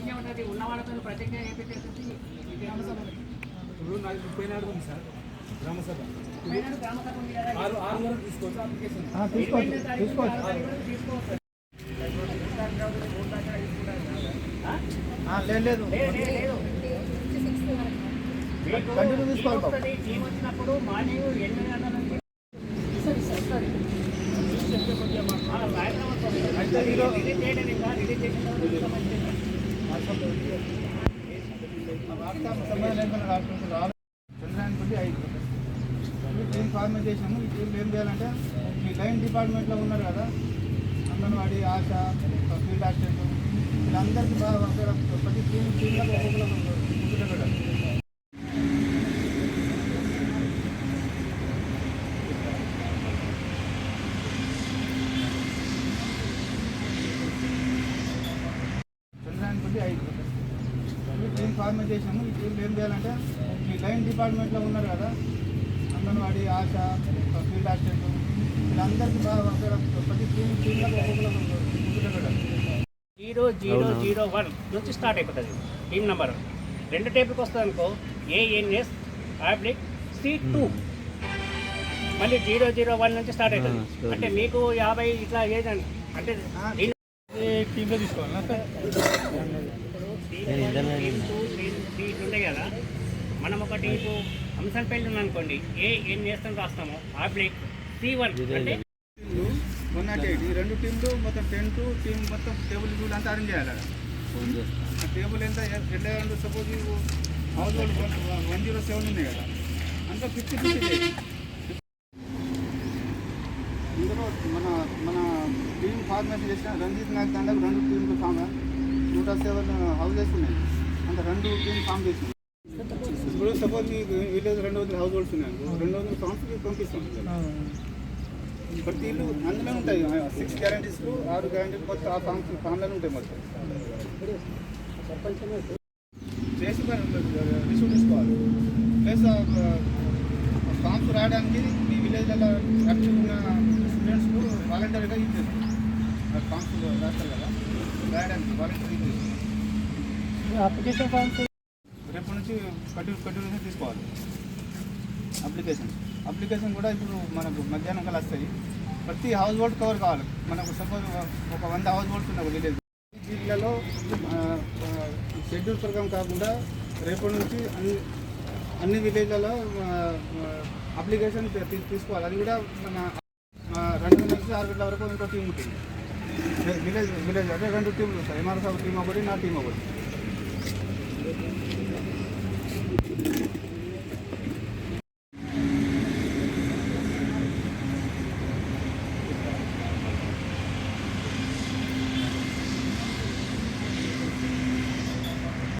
ప్రతిజ్ఞ ఉంటుంది ఉన్న వాళ్ళతో ప్రతిజ్ఞ చేపించేసి ఇప్పుడు నాకు ముప్పై నాడు ఉంది సార్ గ్రామసభ. గ్రామ సభ ఉంది కదా. ఆరు ఆరు వరకు తీసుకోవచ్చు అప్లికేషన్. ఇరవై ఎనిమిదో తారీఖు ఆరు తారీఖు వరకు తీసుకోవచ్చు. ఆ? లేదు కంటిన్యూ తీసుకోవాలి టీం వచ్చినప్పుడు మార్నింగ్ ఎనిమిది గంటల నుంచి రిలీజ్ చేయడం తర్వాత వాట్సాప్ సంబంధం ఐదు ఈ టీం ఫార్మేట్ చేసినాము ఈ టీంలో ఏం చేయాలంటే ఈ లైన్ డిపార్ట్మెంట్లో ఉన్నారు కదా అంగన్వాడీ ఆశ ఫీల్డ్ అసిస్టెంట్ వీళ్ళందరికీ బాగా ప్రతి టీం టీంలో ఒక్కొక్కరు కూర్చోబెట్టాలి చంద్రాయణ కొద్ది ఐదు ఈ టీం ఫార్మేట్ చేసినాము ఈ టీంలో ఏం చేయాలంటే ఈ లైన్ డిపార్ట్మెంట్లో ఉన్నారు కదా అంగన్వాడీ ఆశ ఫీల్డ్ అసిస్టెంట్ వీళ్ళందరికీ బాగా అక్కడ ప్రతి టీం టీంలో ఒక్కొక్కరు కూర్చోబెట్టాలి జీరో జీరో జీరో వన్ నుంచి స్టార్ట్ అయిపోతుంది. టీం నెంబర్ రెండు టేబుల్కి వస్తుంది అనుకో ఏఎన్ఎస్ ఆబ్లిక్ సి టూ మళ్ళీ జీరో జీరో వన్ నుంచి స్టార్ట్ అవుతుంది అంటే మీకు యాభై ఇట్లా ఏదండి అంటే టీంలో తీసుకోవాలా టీం టూ, టీం త్రీ ఇట్లా ఉంటాయి కదా మనం ఒకటి ఇప్పుడు అంశంపల్లి ఉందనుకోండి. ఏ ఎన్ చేస్తాం రాస్తాము. ఆబ్లిక్ సి వన్ అంటే? టీంలు వన్ నాట్ ఎయిట్ ఈ రెండు టీంలు మొత్తం టెన్ టు టీం మొత్తం టేబుల్ రూల్ అంతా అరేంజ్ చేయాలి? టేబుల్ ఎంత ఎట్లా suppose household one zero seven ఉన్నాయి కదా. అంతా ఫిఫ్టీ ఫిఫ్టీ ఇందులో మన మన టీం ఫార్మేషన్ చేసిన రంజిత్ నాయక్ తండకు రెండు టీంలు ఫామ్ నూట సెవెన్ హౌసెస్ ఉన్నాయి. అంటే రెండు టీం ఫామ్ చేసింది ఇప్పుడు సపోజ్ మీకు విలేజ్ రెండు వందల హౌస్ హోల్డ్స్ ఉన్నాయి రెండు వందల ఫామ్స్ పంపిస్తాం. ప్రతి ఇల్లు అందులో ఉంటాయి. సిక్స్ గ్యారంటీస్ ఆరు గ్యారంటీస్ మొత్తం ఆ ఫామ్స్ ఫామ్లోనే ఉంటాయి మొత్తం. చేసి రిసీవ్ తీసుకోవాలి ప్లస్ ఫామ్స్ రావడానికి మీ విలేజ్లలో యాక్టివ్ ఉన్న స్టూడెంట్స్కు వాలంటీర్గా యూజ్ చేస్తాం ఫామ్స్ రాస్తారు కదా. అప్లికేషన్ ఫామ్స్ రేపు నుంచి కంటిన్యూ కంటిన్యూషన్ తీసుకోవాలి. అప్లికేషన్ అప్లికేషన్ కూడా ఇప్పుడు మనకు మధ్యాహ్నం కల్లా వస్తాయి. ప్రతి హౌస్ హోల్డ్ కవర్ కావాలి. మనకు సపోజ్ ఒక వంద హౌస్ హోల్డ్స్ ఉన్నాయి ఒక విలేజ్ వీళ్ళలో షెడ్యూల్ ప్రకారం కాకుండా రేపటి నుంచి అన్ని అన్ని విలేజ్లలో అప్లికేషన్ తీసుకోవాలి. అది కూడా మన రెండు గంటల నుంచి ఆరు గంటల వరకు ఇంకో టీం ఉంటుంది. విలేజ్ విలేజ్ అంటే రెండు టీంలు ఉంటాయి ఎంఆర్ఎస్ టీం ఒకటి నా టీం ఒకటి